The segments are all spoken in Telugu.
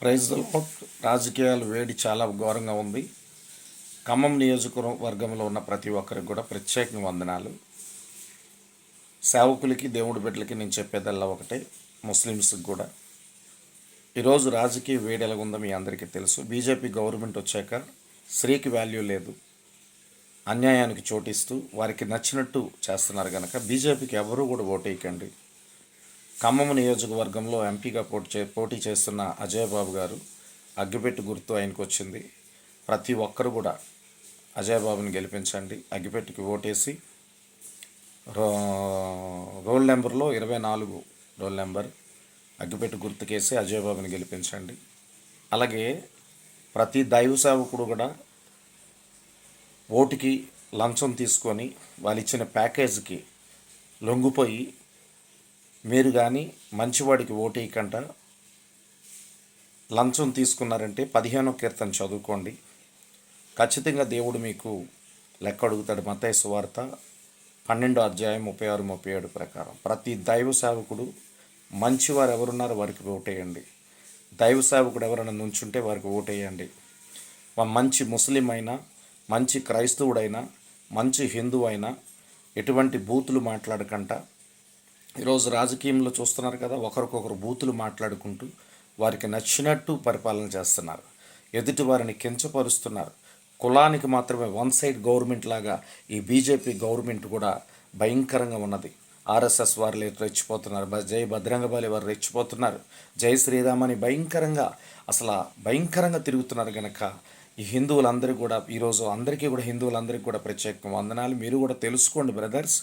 ప్రైజ్ రాజకీయాలు వేడి చాలా ఘోరంగా ఉంది. ఖమ్మం నియోజకవర్గంలో ఉన్న ప్రతి ఒక్కరికి కూడా ప్రత్యేక వందనాలు. సేవకులకి దేవుడి బిడ్డలకి నేను చెప్పేదల్లా ఒకటే ముస్లిమ్స్కి కూడా. ఈరోజు రాజకీయ వేడి ఎలాగుందో మీ అందరికీ తెలుసు. బీజేపీ గవర్నమెంట్ వచ్చాక స్త్రీకి వాల్యూ లేదు. అన్యాయానికి చోటిస్తూ వారికి నచ్చినట్టు చేస్తున్నారు కనుక బీజేపీకి ఎవరూ కూడా ఓటేయకండి. ఖమ్మం నియోజకవర్గంలో ఎంపీగా పోటీ చే పోటీ చేస్తున్న అజయ్ బాబు గారు అగ్గిపెట్టు గుర్తు ఆయనకు వచ్చింది ప్రతి ఒక్కరు కూడా అజయ్ బాబుని గెలిపించండి. అగ్గిపెట్టుకి ఓటేసి రో రోల్ నెంబర్లో ఇరవై నాలుగు రోల్ నెంబర్ అగ్గిపెట్టు గుర్తుకేసి అజయ్ బాబుని గెలిపించండి. అలాగే ప్రతి దైవ సేవకుడు కూడా ఓటుకి లంచం తీసుకొని వాళ్ళు ఇచ్చిన ప్యాకేజీకి లొంగిపోయి మీరు కానీ మంచివాడికి ఓటేయకంట లంచం తీసుకున్నారంటే పదిహేనో కీర్తన చదువుకోండి. ఖచ్చితంగా దేవుడు మీకు లెక్క అడుగుతాడు మత్తయి సువార్త పన్నెండో అధ్యాయం ముప్పై ఆరు ముప్పై ఏడు ప్రకారం. ప్రతి దైవ సేవకుడు మంచివారు ఎవరున్నారో వారికి ఓటేయండి. దైవ సేవకుడు ఎవరైనా నుంచుంటే వారికి ఓటేయండి. మంచి ముస్లిం అయినా మంచి క్రైస్తవుడైనా మంచి హిందువు అయినా ఎటువంటి బూతులు మాట్లాడకంట. ఈరోజు రాజకీయంలో చూస్తున్నారు కదా ఒకరికొకరు బూతులు మాట్లాడుకుంటూ వారికి నచ్చినట్టు పరిపాలన చేస్తున్నారు. ఎదుటి వారిని కించపరుస్తున్నారు. కులానికి మాత్రమే వన్ సైడ్ గవర్నమెంట్ లాగా ఈ బీజేపీ గవర్నమెంట్ కూడా భయంకరంగా ఉన్నది. ఆర్ఎస్ఎస్ వారు రెచ్చిపోతున్నారు. జై భద్రంగబాలి వారు రెచ్చిపోతున్నారు. జై శ్రీరామ్ అని భయంకరంగా అసలు భయంకరంగా తిరుగుతున్నారు గనక ఈ హిందువులందరికీ కూడా ఈరోజు అందరికీ కూడా హిందువులందరికీ కూడా ప్రత్యేక వందనాలు. మీరు కూడా తెలుసుకోండి బ్రదర్స్.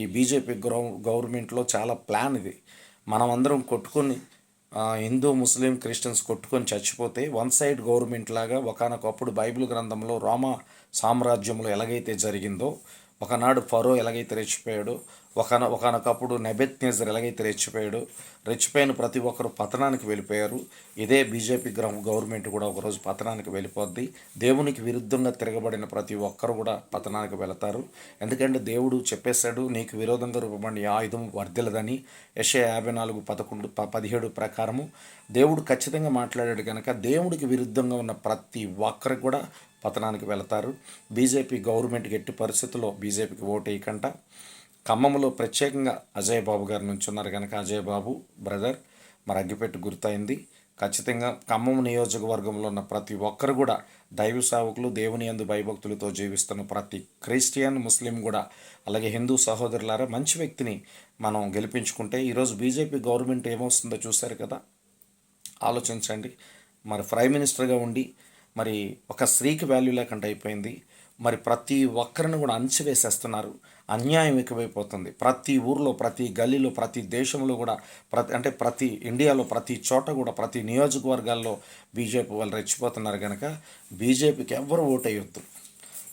ఈ బీజేపీ గౌ గవర్నమెంట్లో చాలా ప్లాన్ ఇది. మనం అందరం కొట్టుకొని హిందూ ముస్లిం క్రిస్టియన్స్ కొట్టుకొని చచ్చిపోతే వన్ సైడ్ గవర్నమెంట్ లాగా ఒకనొకప్పుడు బైబిల్ గ్రంథంలో రోమా సామ్రాజ్యంలో ఎలాగైతే జరిగిందో ఒకనాడు ఫరో ఎలాగైతే రెచ్చిపోయాడో ఒకన ఒకనొకప్పుడు నెబెత్నేజర్ ఎలాగైతే రెచ్చిపోయాడు రెచ్చిపోయిన ప్రతి ఒక్కరు పతనానికి వెళ్ళిపోయారు. ఇదే బీజేపీ గ్ర గవర్నమెంట్ కూడా ఒకరోజు పతనానికి వెళ్ళిపోద్ది. దేవునికి విరుద్ధంగా తిరగబడిన ప్రతి ఒక్కరు కూడా పతనానికి వెళతారు. ఎందుకంటే దేవుడు చెప్పేశాడు నీకు విరోధంగా రూపబడిన ఆయుధం వర్ధిలదని యశ యాభై నాలుగు పదకొండు ప పదిహేడు ప్రకారము దేవుడు ఖచ్చితంగా మాట్లాడాడు కనుక దేవుడికి విరుద్ధంగా ఉన్న ప్రతి ఒక్కరికి కూడా పతనానికి వెళతారు. బీజేపీ గవర్నమెంట్కి ఎట్టి పరిస్థితుల్లో బీజేపీకి ఓటు వేయకుండా ఖమ్మంలో ప్రత్యేకంగా అజయ్ బాబు గారు నుంచి ఉన్నారు కనుక అజయ్ బాబు బ్రదర్ మరి అగ్గిపెట్టు గుర్తయింది. ఖచ్చితంగా ఖమ్మం నియోజకవర్గంలో ఉన్న ప్రతి ఒక్కరు కూడా దైవ సేవకులు దేవుని యందు భయభక్తులతో జీవిస్తున్న ప్రతి క్రిస్టియన్ ముస్లిం కూడా అలాగే హిందూ సహోదరులారా మంచి వ్యక్తిని మనం గెలిపించుకుంటే ఈరోజు బీజేపీ గవర్నమెంట్ ఏమొస్తుందో చూశారు కదా? ఆలోచించండి. మరి ప్రైమ్ మినిస్టర్గా ఉండి మరి ఒక స్త్రీకి వాల్యూ లేకుండా అయిపోయింది. మరి ప్రతి ఒక్కరిని కూడా అణచివేసేస్తున్నారు. అన్యాయం ఎక్కువైపోతుంది. ప్రతి ఊర్లో ప్రతి గల్లీలో ప్రతి దేశంలో కూడా ప్రతి అంటే ప్రతి ఇండియాలో ప్రతి చోట కూడా ప్రతి నియోజకవర్గాల్లో బీజేపీ వాళ్ళు రెచ్చిపోతున్నారు కనుక బీజేపీకి ఎవ్వరు ఓటేయొద్దు.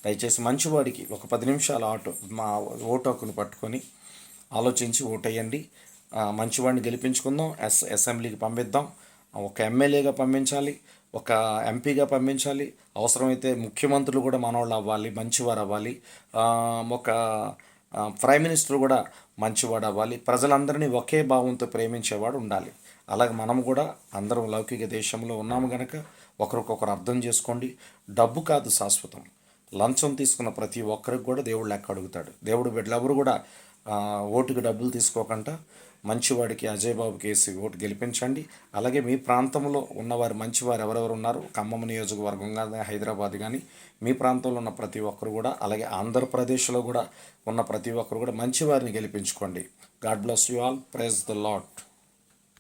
దయచేసి మంచివాడికి ఒక పది నిమిషాల ఆటో మా ఓటు హక్కును పట్టుకొని ఆలోచించి ఓటేయండి. మంచివాడిని గెలిపించుకుందాం ఎస్ అసెంబ్లీకి పంపిద్దాం ఒక ఎమ్మెల్యేగా పంపించాలి ఒక ఎంపీగా పంపించాలి. అవసరమైతే ముఖ్యమంత్రులు కూడా మనవాళ్ళు అవ్వాలి మంచివారు అవ్వాలి. ఒక ప్రైమ్ మినిస్టర్ కూడా మంచివాడు అవ్వాలి. ప్రజలందరినీ ఒకే భావంతో ప్రేమించేవాడు ఉండాలి. అలాగే మనం కూడా అందరం లౌకిక దేశంలో ఉన్నాము గనక ఒకరికొకరు అర్థం చేసుకోండి. డబ్బు కాదు శాశ్వతం. లంచం తీసుకున్న ప్రతి ఒక్కరికి కూడా దేవుడు లెక్క అడుగుతాడు. దేవుడు బిడ్డలెవరు కూడా ఓటుకు ఓటుకి డబ్బులు తీసుకోకుండా మంచివాడికి అజయ్ బాబుకి వేసి ఓటు గెలిపించండి. అలాగే మీ ప్రాంతంలో ఉన్నవారు మంచివారు ఎవరెవరు ఉన్నారు? ఖమ్మం నియోజకవర్గం కానీ హైదరాబాద్ కానీ మీ ప్రాంతంలో ఉన్న ప్రతి ఒక్కరు కూడా అలాగే ఆంధ్రప్రదేశ్లో కూడా ఉన్న ప్రతి ఒక్కరు కూడా మంచివారిని గెలిపించుకోండి. God bless you all. Praise the Lord